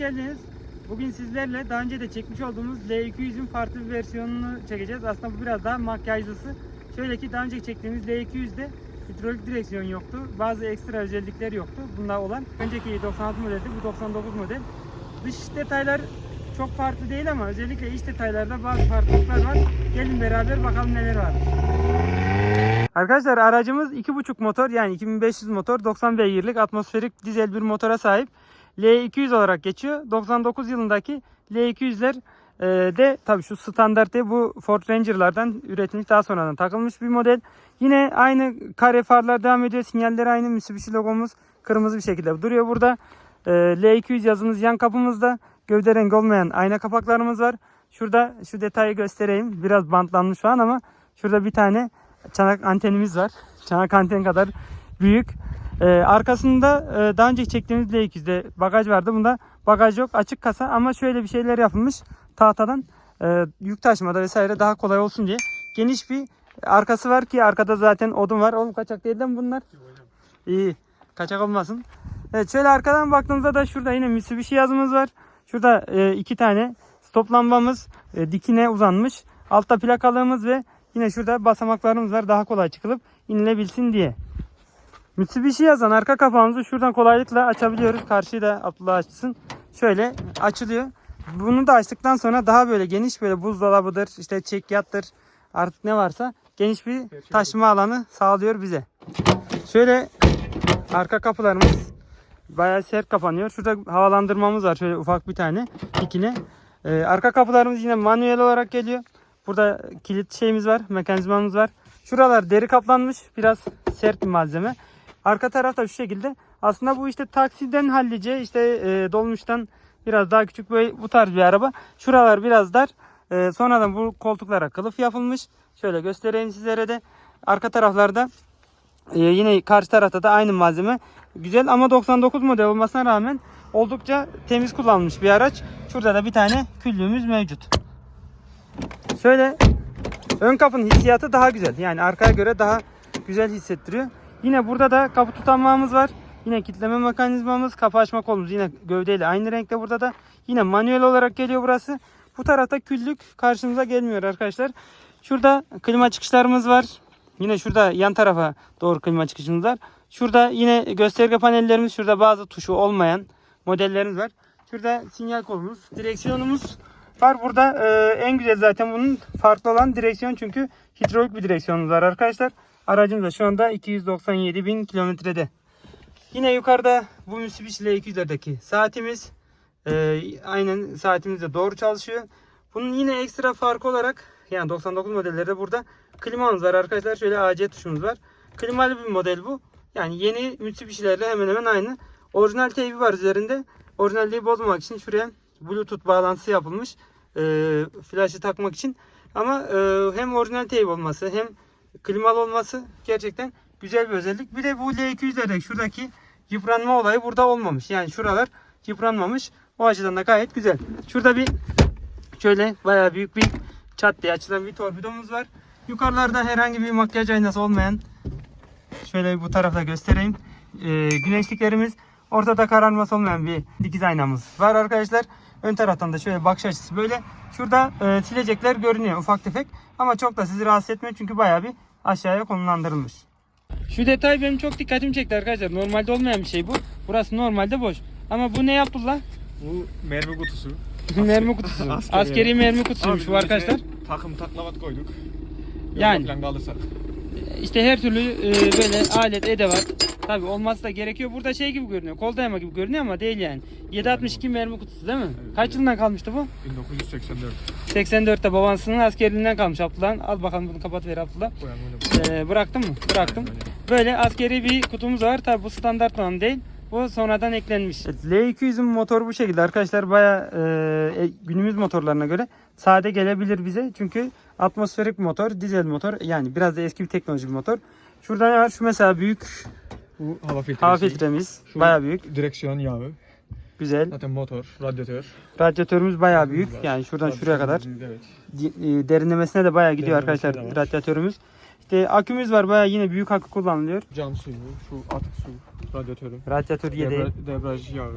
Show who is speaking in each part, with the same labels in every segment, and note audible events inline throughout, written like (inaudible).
Speaker 1: geldiniz. Bugün sizlerle daha önce de çekmiş olduğumuz L200'ün farklı bir versiyonunu çekeceğiz. Aslında bu biraz daha makyajlısı. Şöyle ki daha önce çektiğimiz L200'de hidrolik direksiyon yoktu. Bazı ekstra özellikler yoktu. Bunda olan önceki 96 modeldi. Bu 99 model. Dış detaylar çok farklı değil ama özellikle iç detaylarda bazı farklılıklar var. Gelin beraber bakalım neler var. Arkadaşlar aracımız 2.5 motor yani 2500 motor 90 beygirlik atmosferik dizel bir motora sahip. L200 olarak geçiyor. 99 yılındaki L200'ler e, de tabii şu standart bu Ford Ranger'lardan üretilmiş daha sonradan takılmış bir model. Yine aynı kare farlar devam ediyor. Sinyalleri aynı. Mitsubishi logomuz kırmızı bir şekilde duruyor burada. E, L200 yazımız yan kapımızda. Gövde rengi olmayan ayna kapaklarımız var. Şurada şu detayı göstereyim. Biraz bantlanmış şu an ama şurada bir tane çanak antenimiz var. Çanak anten kadar büyük. Ee, arkasında e, daha önce çektiğimiz L200'de bagaj vardı. Bunda bagaj yok. Açık kasa ama şöyle bir şeyler yapılmış. Tahtadan e, yük taşımada vesaire daha kolay olsun diye. Geniş bir arkası var ki arkada zaten odun var. Oğlum kaçak değil mi bunlar? İyi. Kaçak olmasın. Evet şöyle arkadan baktığımızda da şurada yine Mitsubishi yazımız var. Şurada e, iki tane stop lambamız e, dikine uzanmış. Altta plakalığımız ve yine şurada basamaklarımız var. Daha kolay çıkılıp inilebilsin diye. Mitsubishi yazan arka kapağımızı şuradan kolaylıkla açabiliyoruz. Karşıyı da Abdullah açsın. Şöyle açılıyor. Bunu da açtıktan sonra daha böyle geniş böyle buzdolabıdır, işte çekyattır artık ne varsa geniş bir taşıma alanı sağlıyor bize. Şöyle arka kapılarımız bayağı sert kapanıyor. Şurada havalandırmamız var şöyle ufak bir tane dikine. Ee, arka kapılarımız yine manuel olarak geliyor. Burada kilit şeyimiz var, mekanizmamız var. Şuralar deri kaplanmış, biraz sert bir malzeme. Arka tarafta şu şekilde. Aslında bu işte taksiden hallice, işte e, dolmuştan biraz daha küçük böyle bu tarz bir araba. Şuralar biraz dar. E, sonradan bu koltuklara kılıf yapılmış. Şöyle göstereyim sizlere de. Arka taraflarda e, yine karşı tarafta da aynı malzeme. Güzel ama 99 model olmasına rağmen oldukça temiz kullanılmış bir araç. Şurada da bir tane küllüğümüz mevcut. Şöyle ön kapının hissiyatı daha güzel. Yani arkaya göre daha güzel hissettiriyor. Yine burada da kapı tutanmamız var. Yine kitleme mekanizmamız, kapı açma kolumuz yine gövdeyle aynı renkte burada da. Yine manuel olarak geliyor burası. Bu tarafta küllük karşımıza gelmiyor arkadaşlar. Şurada klima çıkışlarımız var. Yine şurada yan tarafa doğru klima çıkışımız var. Şurada yine gösterge panellerimiz, şurada bazı tuşu olmayan modellerimiz var. Şurada sinyal kolumuz, direksiyonumuz var. Burada e, en güzel zaten bunun farklı olan direksiyon çünkü hidrolik bir direksiyonumuz var arkadaşlar. Aracımız da şu anda 297 bin kilometrede. Yine yukarıda bu Mitsubishi L200'lerdeki saatimiz. E, aynen saatimiz de doğru çalışıyor. Bunun yine ekstra farkı olarak yani 99 modellerde burada klimamız var arkadaşlar. Şöyle AC tuşumuz var. Klimalı bir model bu. Yani yeni Mitsubishi'lerle hemen hemen aynı. Orijinal teybi var üzerinde. Orijinalliği bozmamak için şuraya Bluetooth bağlantısı yapılmış. E, flaşı takmak için. Ama e, hem orijinal teyp olması hem klimalı olması gerçekten güzel bir özellik. Bir de bu L200'lerde şuradaki yıpranma olayı burada olmamış. Yani şuralar yıpranmamış. O açıdan da gayet güzel. Şurada bir şöyle bayağı büyük bir çat diye açılan bir torpidomuz var. Yukarılarda herhangi bir makyaj aynası olmayan şöyle bu tarafta göstereyim. Ee, güneşliklerimiz ortada kararması olmayan bir dikiz aynamız var arkadaşlar. Ön taraftan da şöyle bakış açısı böyle. Şurada e, silecekler görünüyor ufak tefek. Ama çok da sizi rahatsız etmiyor çünkü bayağı bir aşağıya konumlandırılmış. Şu detay benim çok dikkatimi çekti arkadaşlar. Normalde olmayan bir şey bu. Burası normalde boş. Ama bu ne Abdullah?
Speaker 2: Bu mermi kutusu.
Speaker 1: mermi kutusu. (laughs)
Speaker 2: Askeri
Speaker 1: Askeri, mermi kutusuymuş bu arkadaşlar.
Speaker 2: Takım taklavat koyduk.
Speaker 1: Yani.
Speaker 2: Falan kalırsak.
Speaker 1: İşte her türlü e, böyle alet edevat tabi olması da gerekiyor. Burada şey gibi görünüyor. Kol dayama gibi görünüyor ama değil yani. 762 mermi kutusu değil mi?
Speaker 2: Evet,
Speaker 1: Kaç
Speaker 2: evet.
Speaker 1: yılından kalmıştı bu?
Speaker 2: 1984.
Speaker 1: 84'te babasının askerliğinden kalmış Abdullah'ın. Al bakalım bunu kapat ver Abdullah. Ee, bıraktın mı? Bıraktım. Böyle askeri bir kutumuz var. Tabi bu standart olan değil. Bu sonradan eklenmiş. L200'ün motoru bu şekilde arkadaşlar. Baya günümüz motorlarına göre sade gelebilir bize. Çünkü atmosferik motor, dizel motor. Yani biraz da eski bir teknoloji bir motor. Şurada ne var? Şu mesela büyük
Speaker 2: Bu hava filtresi.
Speaker 1: hava filtremiz.
Speaker 2: Şu
Speaker 1: Baya büyük.
Speaker 2: Direksiyon yağı.
Speaker 1: Güzel.
Speaker 2: Zaten motor, radyatör.
Speaker 1: Radyatörümüz baya büyük. Yani şuradan şuraya kadar.
Speaker 2: Evet.
Speaker 1: E, Derinlemesine de baya gidiyor arkadaşlar
Speaker 2: de var.
Speaker 1: radyatörümüz. İşte akümüz var. Baya yine büyük akü kullanılıyor.
Speaker 2: Cam suyu, şu atık su, radyatörü.
Speaker 1: Radyatör yedeği.
Speaker 2: Debra, debriyaj yağı.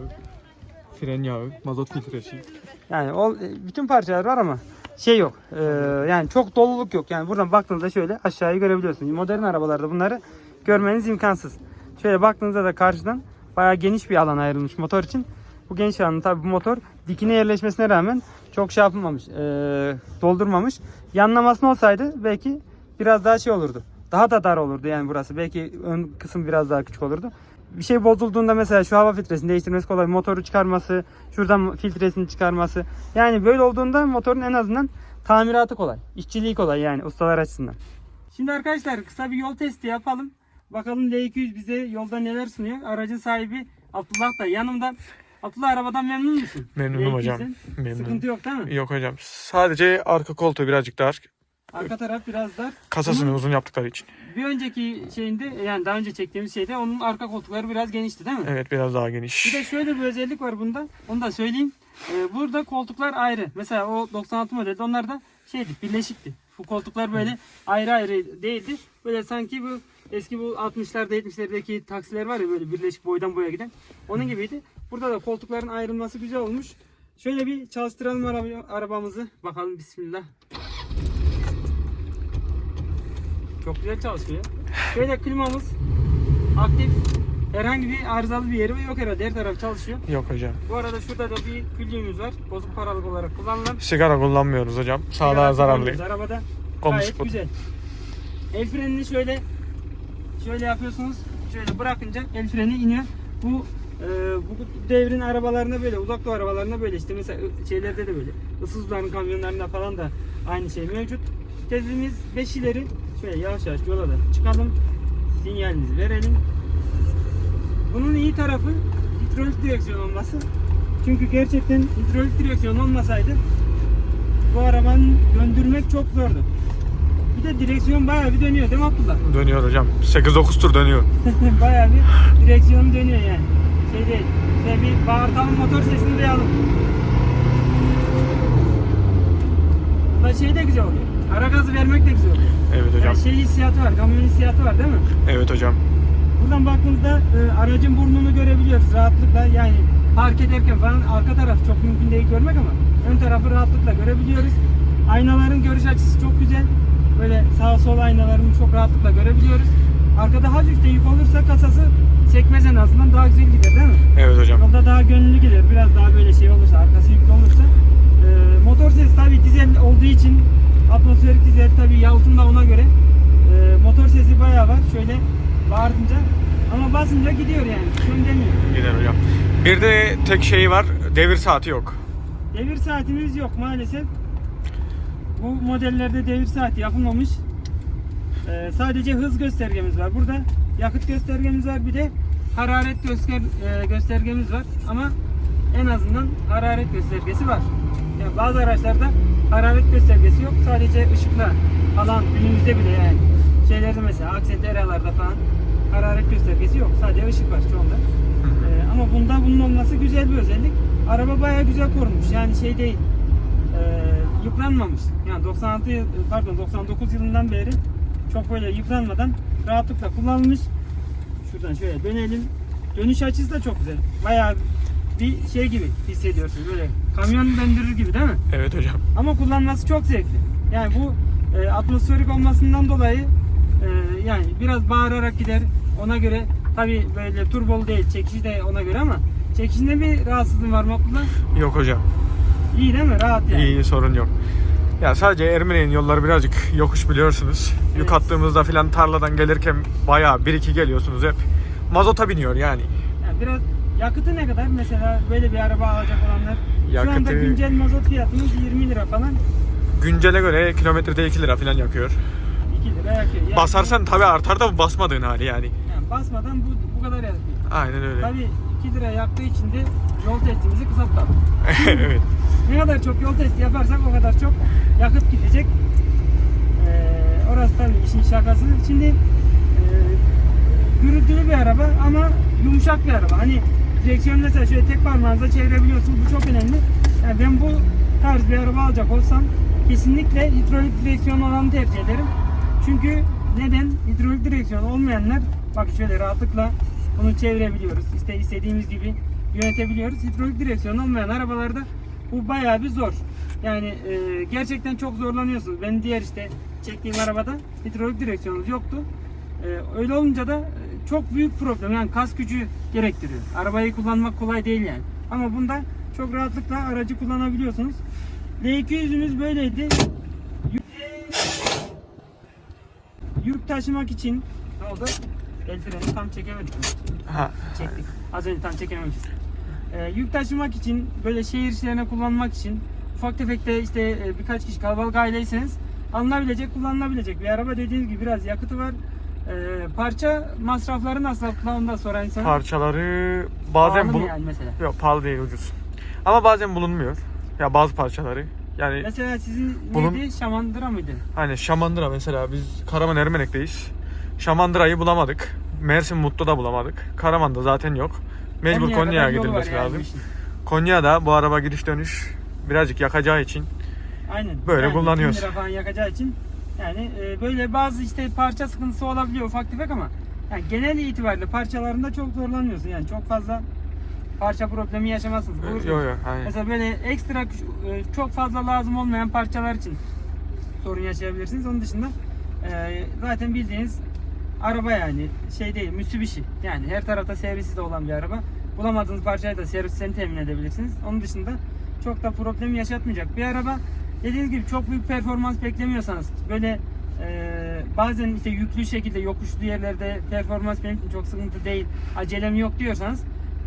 Speaker 2: Fren yağı, mazot filtresi.
Speaker 1: Yani o e, bütün parçalar var ama şey yok. Ee, yani çok doluluk yok. Yani buradan baktığınızda şöyle aşağıyı görebiliyorsunuz. Modern arabalarda bunları görmeniz imkansız. Şöyle baktığınızda da karşıdan bayağı geniş bir alan ayrılmış motor için. Bu geniş alanın tabi bu motor dikine yerleşmesine rağmen çok şey yapılmamış, ee, doldurmamış. Yanlamasına olsaydı belki biraz daha şey olurdu. Daha da dar olurdu yani burası. Belki ön kısım biraz daha küçük olurdu. Bir şey bozulduğunda mesela şu hava filtresini değiştirmesi kolay. Motoru çıkarması, şuradan filtresini çıkarması. Yani böyle olduğunda motorun en azından tamiratı kolay. İşçiliği kolay yani ustalar açısından. Şimdi arkadaşlar kısa bir yol testi yapalım. Bakalım L200 bize yolda neler sunuyor. Aracın sahibi Abdullah da yanımda. Abdullah arabadan memnun musun?
Speaker 2: Memnunum hocam.
Speaker 1: L200'den.
Speaker 2: Memnunum.
Speaker 1: Sıkıntı yok değil mi?
Speaker 2: Yok hocam. Sadece arka koltuğu birazcık dar.
Speaker 1: Arka taraf biraz dar.
Speaker 2: Kasasını uzun yaptıkları için.
Speaker 1: bir önceki şeyinde yani daha önce çektiğimiz şeyde onun arka koltukları biraz genişti değil mi?
Speaker 2: Evet biraz daha geniş.
Speaker 1: Bir de şöyle bir özellik var bunda. Onu da söyleyeyim. Ee, burada koltuklar ayrı. Mesela o 96 modelde onlar da şeydi birleşikti. Bu koltuklar böyle ayrı ayrı değildi. Böyle sanki bu eski bu 60'larda 70'lerdeki taksiler var ya böyle birleşik boydan boya giden. Onun gibiydi. Burada da koltukların ayrılması güzel olmuş. Şöyle bir çalıştıralım araba- arabamızı. Bakalım bismillah. Çok güzel çalışıyor. Şöyle klimamız aktif. Herhangi bir arızalı bir yeri yok herhalde. Her taraf çalışıyor.
Speaker 2: Yok hocam.
Speaker 1: Bu arada şurada da bir küllüğümüz var. Bozuk paralık olarak kullanılan.
Speaker 2: Sigara kullanmıyoruz hocam. Sağlığa zararlı.
Speaker 1: Arabada
Speaker 2: Kamu
Speaker 1: gayet
Speaker 2: spotu.
Speaker 1: güzel. El frenini şöyle şöyle yapıyorsunuz. Şöyle bırakınca el freni iniyor. Bu e, bu devrin arabalarında böyle uzak doğu arabalarında böyle işte mesela şeylerde de böyle Isuzu'ların kamyonlarında falan da aynı şey mevcut. Tezimiz 5 ileri şöyle yavaş yavaş yola da çıkalım. Sinyalimizi verelim. Bunun iyi tarafı hidrolik direksiyon olması. Çünkü gerçekten hidrolik direksiyon olmasaydı bu arabanın döndürmek çok zordu. Bir de direksiyon bayağı bir dönüyor değil mi Abdullah? (laughs)
Speaker 2: Dönüyor hocam. 8-9 tur dönüyor.
Speaker 1: bayağı bir direksiyon dönüyor yani. Şey değil. Şöyle bir bağırtalım motor sesini duyalım. Da şey de güzel oluyor. Ara gazı vermek de güzel oluyor.
Speaker 2: Evet hocam.
Speaker 1: Yani şey hissiyatı var, kamyon hissiyatı var değil mi?
Speaker 2: Evet hocam.
Speaker 1: Buradan baktığımızda e, aracın burnunu görebiliyoruz rahatlıkla. Yani park ederken falan arka taraf çok mümkün değil görmek ama ön tarafı rahatlıkla görebiliyoruz. Aynaların görüş açısı çok güzel. Böyle sağ sol aynalarını çok rahatlıkla görebiliyoruz. Arkada hafif de yük olursa kasası sekmez en azından daha güzel gider değil mi?
Speaker 2: Evet hocam.
Speaker 1: Yolda daha gönüllü gider. Biraz daha böyle şey olursa, arkası yüklü olursa. E, motor sesi tabii dizel olduğu için atmosferik dizel tabii yalıtım da ona göre. E, motor sesi bayağı var. Şöyle bağırınca ama basınca gidiyor yani. Şön demiyor.
Speaker 2: Gider hocam. Bir de tek şeyi var. Devir saati yok.
Speaker 1: Devir saatimiz yok maalesef. Bu modellerde devir saati yapılmamış. Ee, sadece hız göstergemiz var. Burada yakıt göstergemiz var. Bir de hararet göster e, göstergemiz var. Ama en azından hararet göstergesi var. Yani bazı araçlarda hararet göstergesi yok. Sadece ışıkla falan günümüzde bile yani şeylerde mesela aksent eralarda falan hararet göstergesi yok. Sadece ışık var çoğunda. Ee, ama bunda bunun olması güzel bir özellik. Araba bayağı güzel korunmuş. Yani şey değil. e, yıpranmamış. Yani 96 yıl, pardon 99 yılından beri çok böyle yıpranmadan rahatlıkla kullanılmış. Şuradan şöyle dönelim. Dönüş açısı da çok güzel. Bayağı bir şey gibi hissediyorsun böyle kamyon döndürür gibi değil mi?
Speaker 2: Evet hocam.
Speaker 1: Ama kullanması çok zevkli. Yani bu e, atmosferik olmasından dolayı e, yani biraz bağırarak gider. Ona göre tabi böyle turbolu değil, çekişi de ona göre ama çekişinde bir rahatsızlığın var mı Abdullah?
Speaker 2: Yok hocam.
Speaker 1: İyi değil mi? Rahat yani.
Speaker 2: İyi sorun yok. Ya sadece Ermeni'nin yolları birazcık yokuş biliyorsunuz.
Speaker 1: Evet.
Speaker 2: Yük attığımızda filan tarladan gelirken bayağı 1-2 geliyorsunuz hep. Mazota biniyor yani.
Speaker 1: Yani biraz yakıtı ne kadar? Mesela böyle bir araba alacak olanlar. Şu anda
Speaker 2: Yakıtı-
Speaker 1: güncel mazot fiyatımız 20 lira falan.
Speaker 2: Güncele göre kilometrede 2 lira filan yakıyor.
Speaker 1: 2 lira yakıyor. Yani-
Speaker 2: Basarsan tabi artar da basmadığın hali yani.
Speaker 1: Yani basmadan bu, bu kadar yakıyor.
Speaker 2: Aynen öyle.
Speaker 1: Tabi 2 lira yaktığı için de yol testimizi kısaltalım. (laughs)
Speaker 2: evet.
Speaker 1: Ne kadar çok yol testi yaparsak o kadar çok yakıt gidecek. Ee, orası tabii işin şakası. Şimdi e, gürültülü bir araba ama yumuşak bir araba. Hani direksiyon mesela şöyle tek parmağınızla çevirebiliyorsunuz. Bu çok önemli. Yani ben bu tarz bir araba alacak olsam kesinlikle hidrolik direksiyon olanı tercih ederim. Çünkü neden? Hidrolik direksiyon olmayanlar bak şöyle rahatlıkla bunu çevirebiliyoruz. İşte istediğimiz gibi yönetebiliyoruz. Hidrolik direksiyon olmayan arabalarda bu bayağı bir zor. Yani e, gerçekten çok zorlanıyorsunuz. Benim diğer işte çektiğim arabada hidrolik direksiyonumuz yoktu. E, öyle olunca da e, çok büyük problem. Yani kas gücü gerektiriyor. Arabayı kullanmak kolay değil yani. Ama bunda çok rahatlıkla aracı kullanabiliyorsunuz. L200'ümüz böyleydi. Yük, taşımak için ne oldu? El freni tam çekemedik?
Speaker 2: Ha.
Speaker 1: Çektik. Az önce tam çekememişiz. Ee, yük taşımak için, böyle şehir işlerine kullanmak için, ufak tefek de işte e, birkaç kişi kalabalık aileyseniz alınabilecek, kullanılabilecek bir araba. Dediğiniz gibi biraz yakıtı var. Ee, parça masrafları nasıl? Onu da soran insan.
Speaker 2: Parçaları bazen
Speaker 1: Pahalı mı
Speaker 2: bulu-
Speaker 1: yani mesela?
Speaker 2: Yok pahalı değil ucuz. Ama bazen bulunmuyor. Ya bazı parçaları. Yani
Speaker 1: Mesela sizin
Speaker 2: Bunun-
Speaker 1: neydi? Şamandıra mıydı?
Speaker 2: hani Şamandıra mesela biz Karaman Ermenek'teyiz. Şamandıra'yı bulamadık. Mersin Mutlu'da bulamadık. Karaman'da zaten yok. Mecbur
Speaker 1: Konya'ya kadar yolu var
Speaker 2: gidilmesi
Speaker 1: yani bu
Speaker 2: lazım.
Speaker 1: işin.
Speaker 2: Konya'da bu araba gidiş dönüş birazcık yakacağı için
Speaker 1: Aynen.
Speaker 2: Böyle kullanıyoruz.
Speaker 1: 1000 lira falan yakacağı için yani e, böyle bazı işte parça sıkıntısı olabiliyor ufak tefek ama yani genel itibariyle parçalarında çok zorlanmıyorsun. Yani çok fazla parça problemi yaşamazsınız.
Speaker 2: Yok yok.
Speaker 1: Mesela böyle ekstra e, çok fazla lazım olmayan parçalar için sorun yaşayabilirsiniz. Onun dışında e, zaten bildiğiniz araba yani şey değil Mitsubishi. Yani her tarafta servisi de olan bir araba. Bulamadığınız parçayı da servisten temin edebilirsiniz. Onun dışında çok da problem yaşatmayacak bir araba. Dediğiniz gibi çok büyük performans beklemiyorsanız böyle e, bazen işte yüklü şekilde yokuşlu yerlerde performans benim için çok sıkıntı değil, acelem yok diyorsanız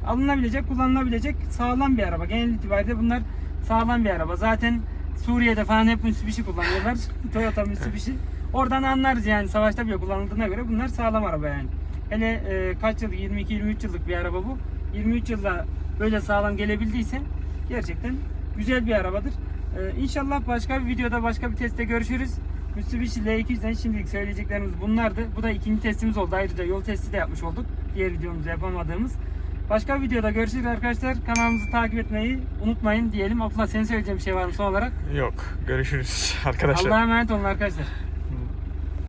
Speaker 1: alınabilecek, kullanılabilecek sağlam bir araba. Genel itibariyle bunlar sağlam bir araba. Zaten Suriye'de falan hep Mitsubishi kullanıyorlar. (laughs) Toyota Mitsubishi. Oradan anlarız yani savaşta bile kullanıldığına göre bunlar sağlam araba yani. Hele e, kaç yıl 22-23 yıllık bir araba bu. 23 yılda böyle sağlam gelebildiyse gerçekten güzel bir arabadır. E, inşallah başka bir videoda başka bir testte görüşürüz. Mitsubishi L200'den şimdilik söyleyeceklerimiz bunlardı. Bu da ikinci testimiz oldu. Ayrıca yol testi de yapmış olduk. Diğer videomuzda yapamadığımız. Başka bir videoda görüşürüz arkadaşlar. Kanalımızı takip etmeyi unutmayın diyelim. Abdullah senin söyleyeceğin bir şey var mı son olarak?
Speaker 2: Yok. Görüşürüz (laughs) arkadaşlar.
Speaker 1: Allah'a emanet olun arkadaşlar.